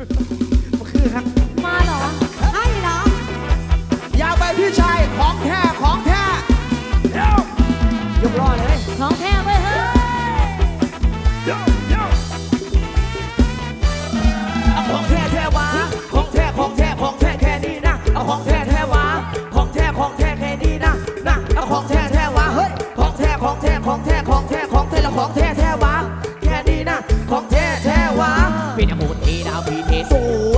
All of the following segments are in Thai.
มาคือครัมาเหรอใช่เหรออยากไปพี่ชายของแท้ของแท้เดี๋ยวยกล้อเลยของแท้ไปเฮ้ยเอาของแท้แท้วะของแท้ของแท้ของแท้แค่นี้นะเอาของแท้แท้วะของแท้ของแท้แค่นี้นะนะเอาของแท้แท้วะเฮ้ยของแท้ของแท้ของแท้ของแท้ของแท้ละของแท้ そ。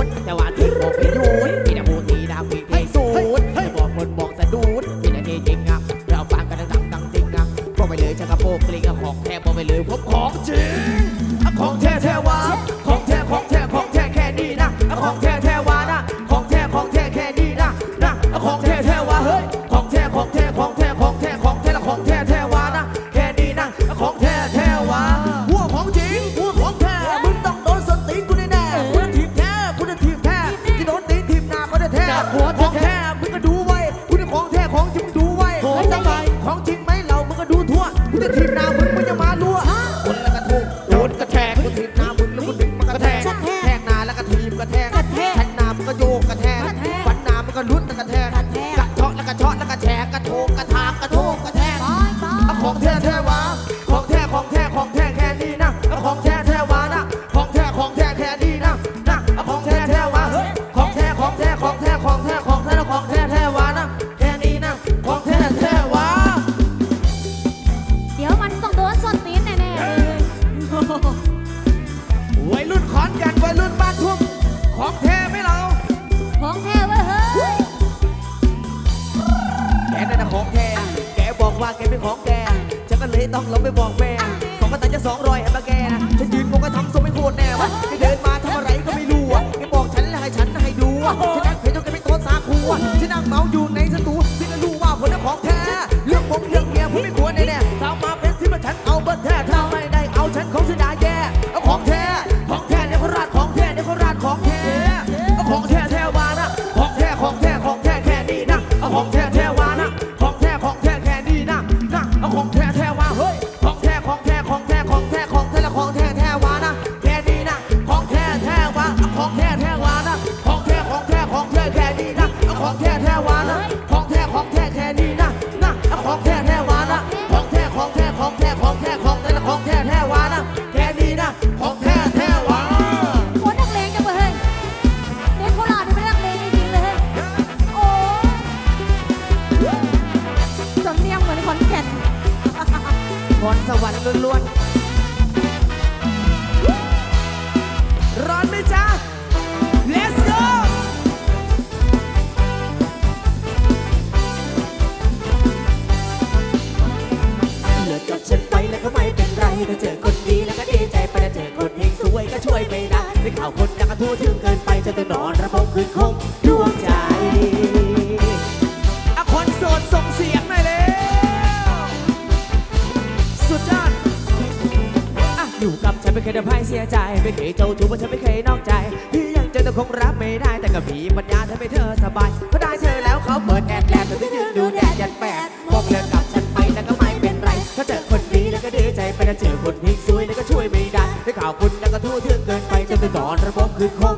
เธอไม่เคยนอกใจพี่ยังเจอแต่คงรับไม่ได้แต่กัผีปัญญาเธอไม่เธอสบายเพราะได้เธอแล้วเขาเปิดแอดแลบเธอจยืนดูแดดยันแปดบอกเลิกกับฉันไปแล้วก็ไม่เป็นไรถ้าเจอคนดีแล้วก็ดีใจไปถ้าเจอคนที่ซวยแล้วก็ช่วยไม่ได้ได้ข่าวคุณแล้วก็ทั่วเทือนเกินไปจนไปสอนระบบคือคง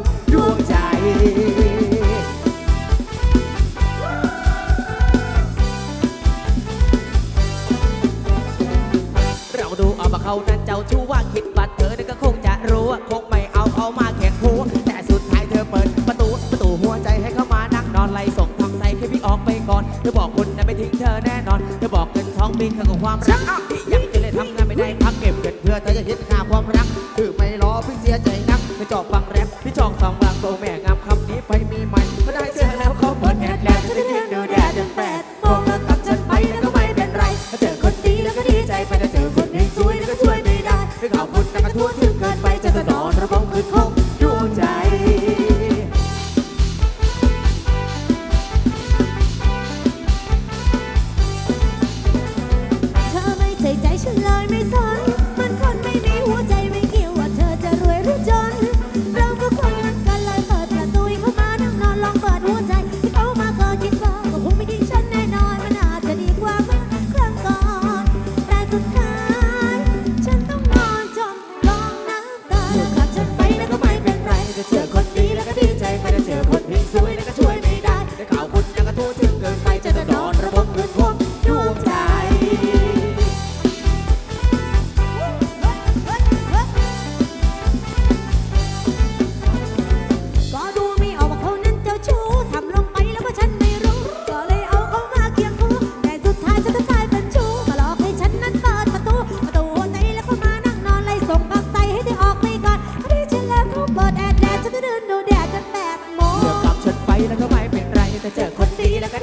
ทิ้งเธอแน่นอนจะบอกเงินทองมีค่าของความรักที่ยากจะเลยทำงานไม่ได้พักเก็บเงินเพื่อเธอจะคิด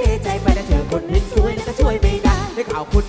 เทใจไปนะเธอคนนี้สวยแล้วก็ช่วยไม่ได้ได้ข่าวคุณ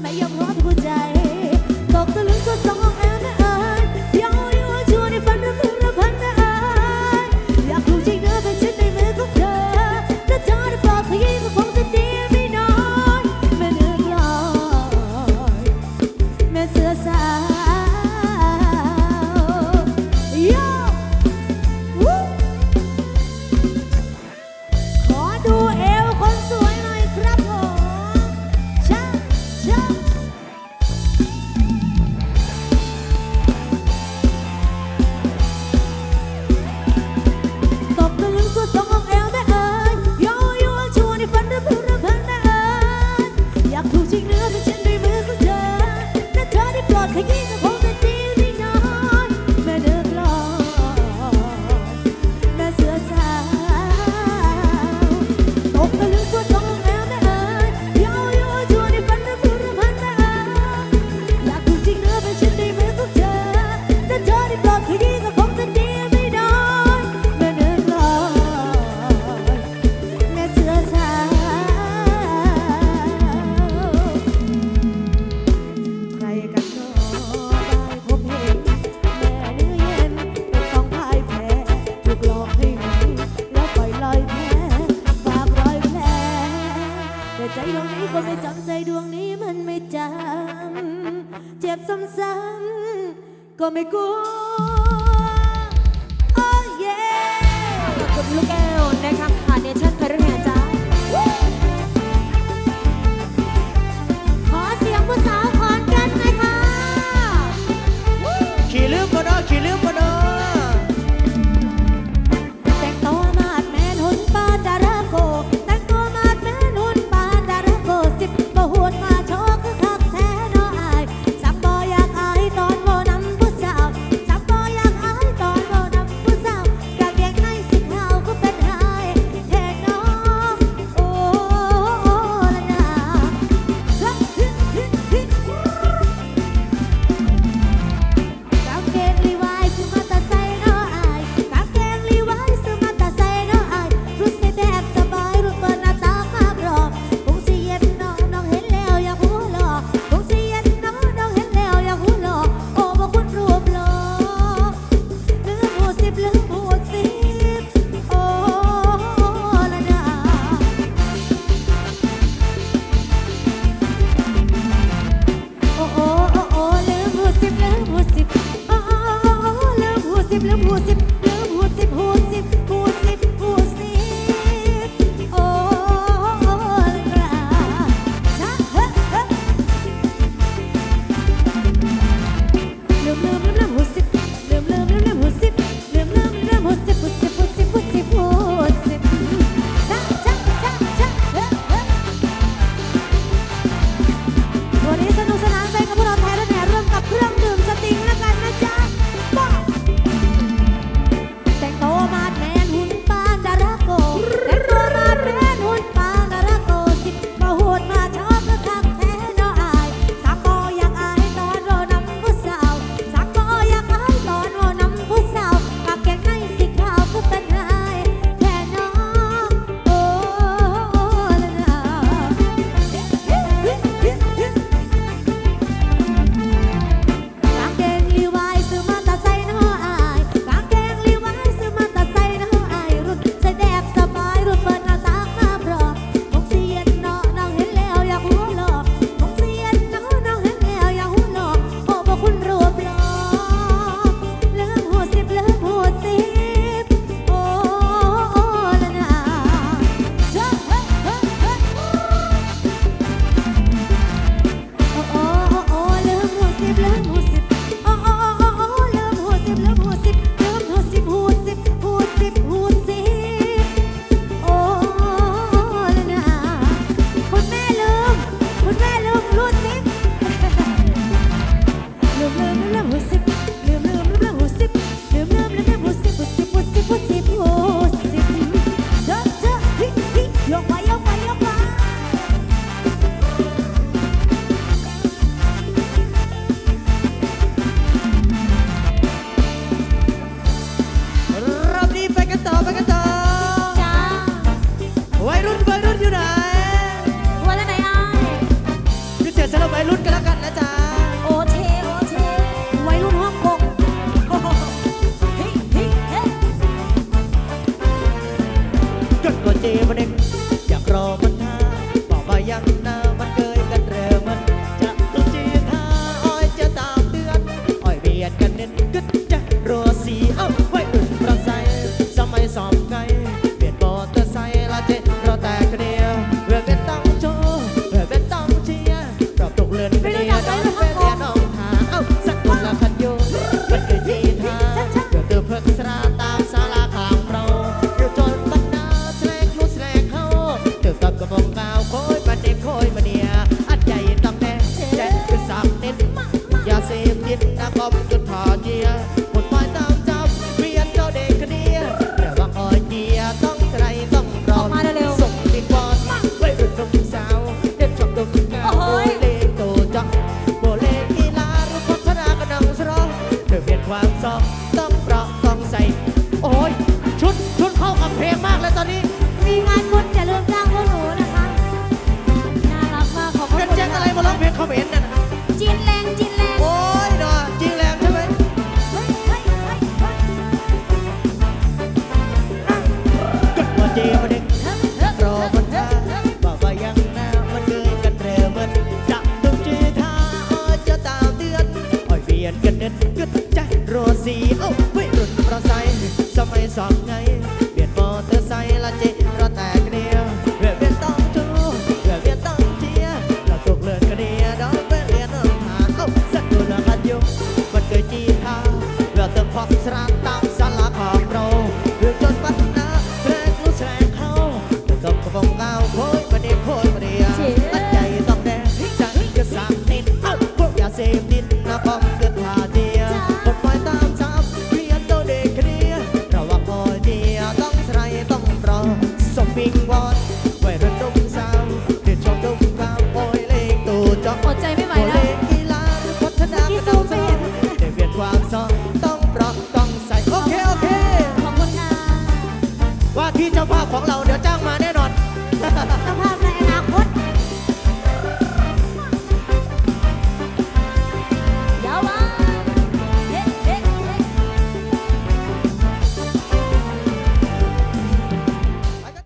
ไม่ยอมหัวใจ ตกตะลึงสุดสองแอนเอิญเดียวอยู่ชวนในฝันระพึงระพันนะ 没过。